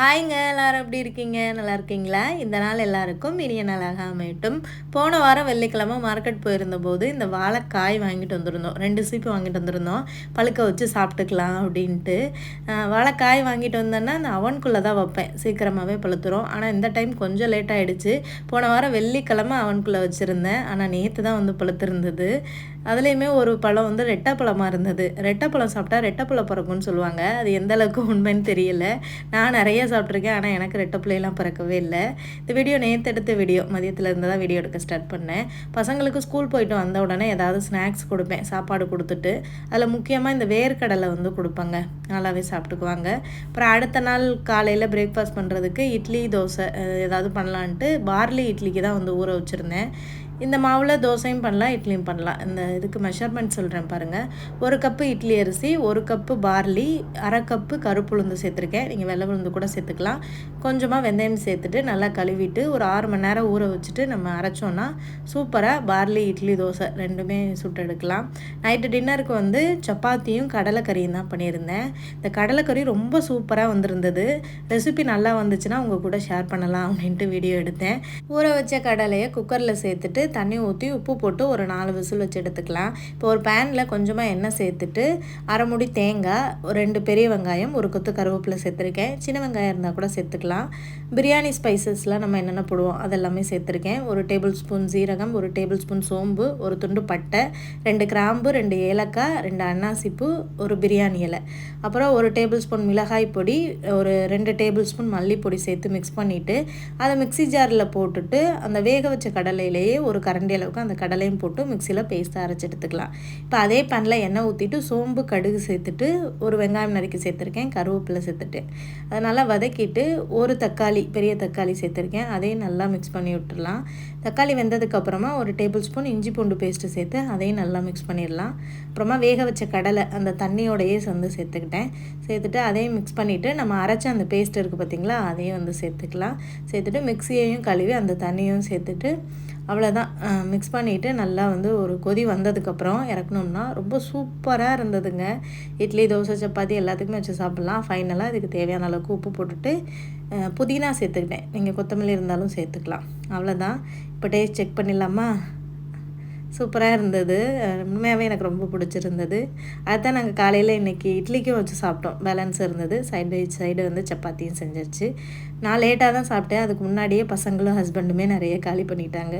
ஹாய்ங்க எல்லாரும் எப்படி இருக்கீங்க? நல்லா இருக்கீங்களா? இந்த நாள் எல்லாருக்கும் இனிய நாளாக அமையட்டும். போன வாரம் வெள்ளிக்கிழமை மார்க்கெட் போயிருந்த போது இந்த வாழைக்காய் வாங்கிட்டு வந்திருந்தோம். ரெண்டு சீப்பு வாங்கிட்டு வந்திருந்தோம். பழுக்க வச்சு சாப்பிட்டுக்கலாம் அப்படின்ட்டு. வாழைக்காய் வாங்கிட்டு வந்தேன்னா அந்த அவனுக்குள்ளே தான் வைப்பேன். சீக்கிரமாகவே பழுத்துரும். ஆனால் இந்த டைம் கொஞ்சம் லேட் ஆகிடுச்சு போன வாரம் வெள்ளிக்கிழமை அவனுக்குள்ளே வச்சுருந்தேன். ஆனால் நேற்று தான் வந்து பழுத்திருந்தது. அதுலேயுமே ஒரு பழம் வந்து ரெட்டைப்பழமாக இருந்தது. ரெட்டைப்பழம் சாப்பிட்டா ரெட்டைப்பழம் பிறக்கும்னு சொல்லுவாங்க. அது எந்த அளவுக்கு உண்மைன்னு தெரியல. நான் நிறைய சாப்பிட்ருக்கேன் ஆனால் எனக்கு ரெட்டைப்பிள்ளையெல்லாம் பிறக்கவே இல்லை. இந்த வீடியோ நேற்று எடுத்த வீடியோ மதியத்தில் இருந்து தான் வீடியோ எடுக்க ஸ்டார்ட் பண்ணேன். பசங்களுக்கு ஸ்கூல் போயிட்டு வந்த உடனே ஏதாவது ஸ்நாக்ஸ் கொடுப்பேன் சாப்பாடு கொடுத்துட்டு. அதில் முக்கியமாக இந்த வேர்க்கடலை வந்து கொடுப்பாங்க நல்லாவே சாப்பிட்டுக்குவாங்க. அப்புறம் அடுத்த நாள் காலையில் பிரேக்ஃபாஸ்ட் பண்ணுறதுக்கு இட்லி தோசை ஏதாவது பண்ணலான்ட்டு பார்லி இட்லிக்கு தான் வந்து ஊற வச்சுருந்தேன். இந்த மாவில் தோசையும் பண்ணலாம் இட்லியும் பண்ணலாம். இந்த இதுக்கு மெஷர்மெண்ட் சொல்கிறேன் பாருங்கள் ஒரு கப்பு இட்லி அரிசி ஒரு கப்பு பார்லி அரை கப்பு கருப்பு உளுந்து சேர்த்துருக்கேன். நீங்கள் வெள்ளை உளுந்து கூட சேர்த்துக்கலாம். கொஞ்சமாக வெந்தயம் சேர்த்துட்டு நல்லா கழுவிட்டு ஒரு ஆறு மணி நேரம் ஊற வச்சுட்டு நம்ம அரைச்சோன்னா சூப்பராக பார்லி இட்லி தோசை ரெண்டுமே சுட்டு எடுக்கலாம். நைட்டு டின்னருக்கு வந்து சப்பாத்தியும் கடலைக்கறியும் தான் பண்ணியிருந்தேன். இந்த கடலைக்கறி ரொம்ப சூப்பராக வந்திருந்தது. ரெசிபி நல்லா வந்துச்சுன்னா உங்கள் கூட ஷேர் பண்ணலாம் அப்படின்ட்டு வீடியோ எடுத்தேன். ஊற வச்ச கடலையை குக்கரில் சேர்த்துட்டு தண்ணி ஊற்றி உப்பு போட்டு ஒரு நாலு விசில் வச்சு எடுத்துக்கலாம். இப்போ ஒரு பேனில் கொஞ்சமாக எண்ணெய் சேர்த்துட்டு அரை முடி தேங்காய் ஒரு ரெண்டு பெரிய வெங்காயம் ஒரு கொத்து கருவேப்பிலை சேர்த்துருக்கேன். சின்ன வெங்காயம் இருந்தால் கூட சேர்த்துக்கலாம். பிரியாணி ஸ்பைசஸ்லாம் நம்ம என்னென்ன போடுவோம் அதெல்லாமே சேர்த்துருக்கேன். ஒரு டேபிள் ஸ்பூன் சீரகம் ஒரு டேபிள் ஸ்பூன் சோம்பு ஒரு துண்டு பட்டை ரெண்டு கிராம்பு ரெண்டு ஏலக்காய் ரெண்டு அன்னாசிப்பு ஒரு பிரியாணி இலை. அப்புறம் ஒரு டேபிள் ஸ்பூன் மிளகாய் பொடி ஒரு ரெண்டு டேபிள் ஸ்பூன் மல்லிப்பொடி சேர்த்து மிக்ஸ் பண்ணிவிட்டு அதை மிக்ஸி ஜாரில் போட்டுட்டு அந்த வேக வச்ச கடலையிலேயே ஒரு கரண்டி அளவுக்கு அந்த கடலையும் போட்டு மிக்சியில் பேஸ்ட்டாக அரைச்சி எடுத்துக்கலாம். இப்போ அதே பேனில் எண்ணெய் ஊற்றிட்டு சோம்பு கடுகு சேர்த்துட்டு ஒரு வெங்காயம் நறுக்கி சேர்த்துருக்கேன் கருவேப்பிலை சேர்த்துட்டேன் அதை நல்லா வதக்கிட்டு ஒரு தக்காளி பெரிய தக்காளி சேர்த்துருக்கேன். அதையும் நல்லா மிக்ஸ் பண்ணி விட்டுடலாம் தக்காளி வெந்ததுக்கப்புறமா ஒரு டேபிள் ஸ்பூன் இஞ்சி பூண்டு பேஸ்ட்டு சேர்த்து அதையும் நல்லா மிக்ஸ் பண்ணிடலாம். அப்புறமா வேக வச்ச கடலை அந்த தண்ணியோடையே வந்து சேர்த்துக்கிட்டேன். சேர்த்துட்டு அதையும் மிக்ஸ் பண்ணிவிட்டு நம்ம அரைச்ச அந்த பேஸ்ட் இருக்குது பார்த்திங்களா அதையும் வந்து சேர்த்துக்கலாம். சேர்த்துட்டு மிக்ஸியையும் கழுவி அந்த தண்ணியும் சேர்த்துட்டு அவ்வளோதான் மிக்ஸ் பண்ணிவிட்டு நல்லா வந்து ஒரு கொதி வந்ததுக்கப்புறம் இறக்கணும்னா ரொம்ப சூப்பராக இருந்ததுங்க. இட்லி தோசை சப்பாத்தி எல்லாத்துக்குமே வச்சு சாப்பிட்லாம். ஃபைனலாக இதுக்கு தேவையான அளவுக்கு உப்பு போட்டுட்டு புதினா சேர்த்துக்கிட்டேன். நீங்கள் கொத்தமல்லி இருந்தாலும் சேர்த்துக்கலாம். அவ்வளோதான் இப்போ டேஸ்ட் செக் பண்ணிடலாமா? சூப்பராக இருந்தது. உண்மையாகவே எனக்கு ரொம்ப பிடிச்சிருந்தது. அதுதான் நாங்கள் காலையில் இன்றைக்கி இட்லிக்கும் வச்சு சாப்பிட்டோம். பேலன்ஸ் இருந்தது. சைடு பை சைடு வந்து சப்பாத்தியும் செஞ்சிருச்சு நான் லேட்டாக தான் சாப்பிட்டேன். அதுக்கு முன்னாடியே பசங்களும் ஹஸ்பண்டுமே நிறைய காலி பண்ணிட்டாங்க.